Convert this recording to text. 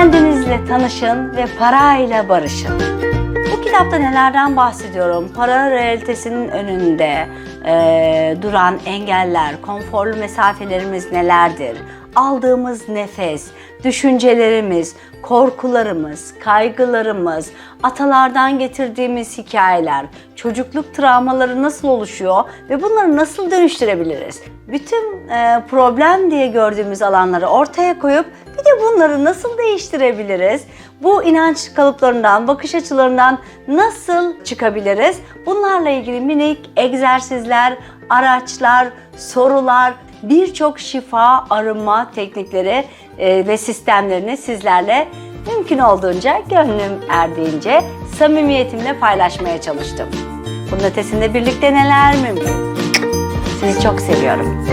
Kendinizle tanışın ve parayla barışın. Bu kitapta nelerden bahsediyorum? Para realitesinin önünde eee, duran engeller, konforlu mesafelerimiz nelerdir? Aldığımız nefes, düşüncelerimiz, korkularımız, kaygılarımız, atalardan getirdiğimiz hikayeler, çocukluk travmaları nasıl oluşuyor ve bunları nasıl dönüştürebiliriz? Bütün eee, problem diye gördüğümüz alanları ortaya koyup de bunları nasıl değiştirebiliriz? Bu inanç kalıplarından, bakış açılarından nasıl çıkabiliriz? Bunlarla ilgili minik egzersizler, araçlar, sorular, birçok şifa arınma teknikleri e, ve sistemlerini sizlerle mümkün olduğunca, gönlüm erdiğince samimiyetimle paylaşmaya çalıştım. Bunun ötesinde birlikte neler mümkün? Sizi çok seviyorum.